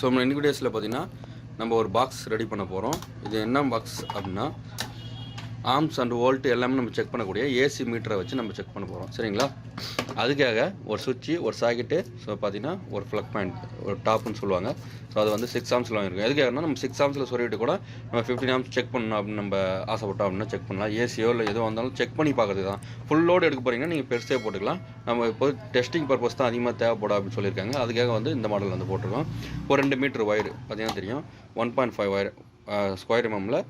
So நம்ம இன்னைக்கு டேஸில் பார்த்தீங்கன்னா நம்ம ஒரு பாக்ஸ் ரெடி பண்ண போகிறோம் இது என்ன பாக்ஸ் அப்படின்னா ஆர்ம்ஸ் அண்ட் வோல்ட் எல்லாமே நம்ம செக் பண்ணக்கூடிய ஏசி மீட்டரை வச்சு நம்ம செக் பண்ண போகிறோம் சரிங்களா? அதுக்காக ஒரு சுவிட்சு ஒரு சாக்கெட்டு ஸோ பார்த்தீங்கன்னா ஒரு ஃப்ளக் பாயிண்ட் ஒரு டாப்னு சொல்லுவாங்க. ஸோ அது வந்து சிக்ஸ் ஆம்ஸில் வாங்கியிருக்கோம். எதுக்காகனா நம்ம சிக்ஸ் ஆம்ஸில் சொல்லிட்டு கூட நம்ம ஃபிஃப்டின் ஆம்ஸ் செக் பண்ணணும் அப்படின்னு நம்ம ஆசைப்பட்டோம் அப்படின்னா செக் பண்ணலாம். ஏசியோ இல்லை எதுவும் வந்தாலும் செக் பண்ணி பார்க்கறது தான். ஃபுல் லோடு எடுக்க போகிறீங்கன்னா நீங்கள் பெருசே போட்டுக்கலாம். நம்ம இப்போ டெஸ்டிங் பர்பஸ் தான் அதிகமாக தேவைப்படும் அப்படின்னு சொல்லியிருக்காங்க. அதுக்காக வந்து இந்த மாடல் வந்து போட்டிருக்கோம். ஒரு ரெண்டு மீட்டர் ஒயர் பார்த்தீங்கன்னா தெரியும். One point five wire square எம்எம்மில்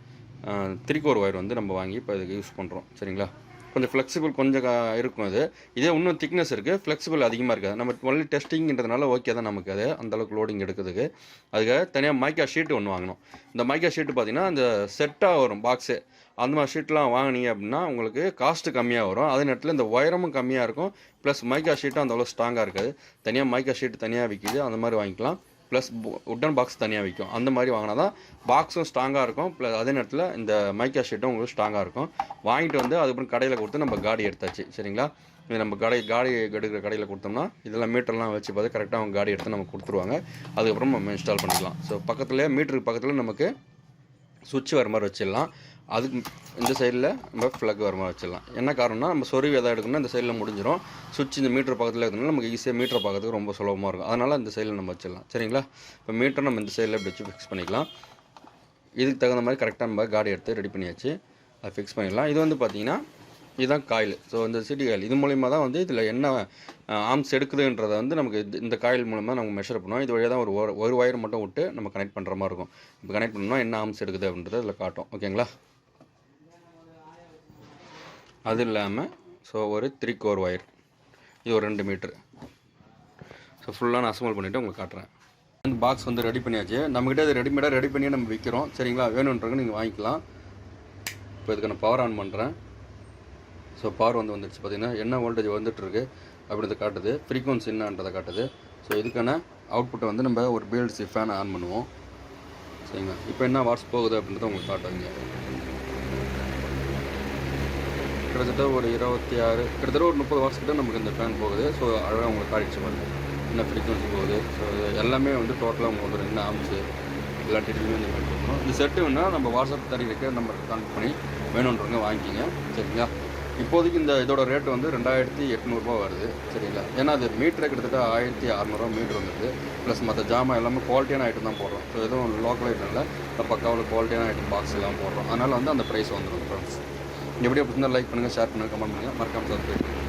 three core wire வந்து நம்ம வாங்கி இப்போ இதுக்கு யூஸ் பண்ணுறோம் சரிங்களா? கொஞ்சம் ஃப்ளெக்சிபிள் கொஞ்சம் கா- இருக்கும் அது. இதே இன்னும் திக்னஸ் இருக்குது ஃப்ளெக்சிபிள் அதிகமாக இருக்காது. நம்ம ஒன்லி டெஸ்டிங்கிறதுனால ஓகே தான் நமக்கு அது. அந்தளவுக்கு லோடிங் எடுக்கிறதுக்கு. அதுக்காக தனியாக மைக்கா ஷீட்டு ஒன்று வாங்கினோம் இந்த மைக்கா ஷீட்டு பார்த்தீங்கன்னா அந்த செட்டாக வரும் பாக்ஸு அந்த மாதிரி ஷீட்லாம் வாங்கினீங்க அப்படின்னா உங்களுக்கு காஸ்ட்டு கம்மியாக வரும். அதே நேரத்தில் இந்த ஒயரமும் கம்மியாக இருக்கும். ப்ளஸ் மைக்கா ஷீட்டும் அந்தளவு ஸ்ட்ராங்காக இருக்காது. தனியாக மைக்கா ஷீட் தனியாக விற்கிது அந்த மாதிரி வாங்கிக்கலாம். ப்ளஸ் உட்டன் பாக்ஸ் தனியாக விற்கும் அந்த மாதிரி வாங்கினா தான் பாக்ஸும் ஸ்ட்ராங்காக இருக்கும். ப்ளஸ் அதே நேரத்தில் இந்த மைக்கா ஷீட்டும் உங்களுக்கு ஸ்ட்ராங்காக இருக்கும். வாங்கிட்டு வந்து அதுக்கப்புறம் கடையில் கொடுத்து நம்ம காடி எடுத்தாச்சு. சரிங்களா? இது நம்ம கடை காடி எடுக்கிற கடையில் கொடுத்தோம்னா இதெல்லாம் மீட்டர்லாம் வச்சு பார்த்து கரெக்டாக அவங்க காடி எடுத்து நம்ம கொடுத்துருவாங்க. அதுக்கப்புறம் நம்ம இன்ஸ்டால் பண்ணிக்கலாம். ஸோ பக்கத்துலேயே மீட்டருக்கு பக்கத்தில் நமக்கு சுவிட்ச் வர மாதிரி வச்சிடலாம். அதுக்கு இந்த சைடில் நம்ம ஃப்ளக் வர மாதிரி வச்சிடலாம். என்ன காரணம்னா நம்ம சொருவி எதாவது எடுக்கணும்னா இந்த சைடில் முடிஞ்சிடும் சுவிட்ச் இந்த மீட்டர் பக்கத்தில் இருக்கிறதுனால நமக்கு ஈஸியாக மீட்டர் பார்க்கறதுக்கு ரொம்ப சுலபமாக இருக்கும். அதனால் இந்த சைடில் நம்ம வச்சிடலாம். சரிங்களா? இப்போ மீட்டர் நம்ம இந்த சைடில் இப்படி வச்சு ஃபிக்ஸ் பண்ணிக்கலாம். இதுக்கு தகுந்த மாதிரி கரெக்டாக நம்ம காடி எடுத்து ரெடி பண்ணியாச்சு. அதை ஃபிக்ஸ் பண்ணிடலாம். இது வந்து பார்த்தீங்கன்னா இதுதான் காயில். ஸோ இந்த சிட்டி காயில். இது மூலிமா தான் வந்து இதில் என்ன ஆர்ம்ஸ் எடுக்குதுன்றதை வந்து நமக்கு இது- இந்த காயில் மூலமாக நம்ம மெஷர் பண்ணுவோம் இது வழியாக தான் ஒரு ஒரு- ஒரு ஒயர் மட்டும் விட்டு நம்ம கனெக்ட் பண்ணுற மாதிரி இருக்கும். இப்போ கனெக்ட் பண்ணோம்னா என்ன ஆர்ம்ஸ் எடுக்குது அப்படின்றத இதில் காட்டும். ஓகேங்களா அது இல்லாமல் ஸோ ஒரு த்ரீ கோர் ஒயர் இது ஒரு ரெண்டு மீட்ரு ஸோ ஃபுல்லாக நான் அசம்பிள் பண்ணிவிட்டு உங்களுக்கு காட்டுறேன். அந்த பாக்ஸ் வந்து ரெடி பண்ணியாச்சு. நம்மக்கிட்ட அது ரெடிமேடாக ரெடி பண்ணி நம்ம விற்கிறோம் சரிங்களா? வேணுன்றவங்க நீங்கள் வாங்கிக்கலாம். இப்போ இதுக்கு நான் பவர் ஆன் பண்ணுறேன் ஸோ பார் வந்து வந்துடுச்சு. பார்த்தீங்கன்னா என்ன வோல்டேஜ் வந்துட்டுருக்கு அப்படின்றது அப்படின்றத காட்டுது. ஃப்ரீக்வன்சி என்னன்றதை காட்டுது. ஸோ இதுக்கான அவுட்புட்டை வந்து நம்ம ஒரு பிஎல்சி ஃபேனை ஆன் பண்ணுவோம். சரிங்களா? இப்போ என்ன வாட்ஸ் போகுது அப்படின்றத உங்களுக்கு காட்டுவீங்க கிட்டத்தட்ட ஒரு இருபத்தி ஆறு கிட்டத்தட்ட ஒரு முப்பது வாட்ஸ் கிட்ட நமக்கு இந்த ஃபேன் போகுது. ஸோ அழகாக உங்களுக்கு காட்டிச்சு பாருங்க. என்ன ஃப்ரீக்வன்சி போகுது? ஸோ எல்லாமே வந்து டோட்டலாக உங்களுக்கு என்ன ஆம்ஸு எல்லா டீட்டெயிலுமே இந்த மாதிரி கொடுக்கணும் இந்த செட்டு வேணால் நம்ம வாட்ஸ்அப் தறி நம்பருக்கு கான்டக்ட் பண்ணி வேணுன்றவங்க வாங்கிக்கிங்க. சரிங்களா? இப்போதைக்கு இந்த இதோட ரேட் வந்து ரெண்டாயிரத்தி எட்நூறுபா வருது சரிங்களா? ஏன்னா அது மீட்டரே கிட்டத்தட்ட ஆயிரத்தி அறநூறுவா மீட்ரு வந்துருது. ப்ளஸ் மற்ற ஜாமான் எல்லாமே குவாலிட்டியான ஐட்டம் தான் போடுறோம். ஸோ எதுவும் லோக்கல் ஐட்டம் இல்லை. பக்காவில் குவாலிட்டியான ஐட்டம் பாக்ஸ் எல்லாம் போடுறோம். அதனால் வந்து அந்த ப்ரைஸ் வந்துடும் ஃப்ரெண்ட்ஸ் எப்படி பிடிச்சிருந்தா லைக் பண்ணுங்கள் ஷேர் பண்ணுங்கள் கமெண்ட் பண்ணுங்கள் மறக்காமல் சப்ஸ்கிரைப் பண்ணுங்கள்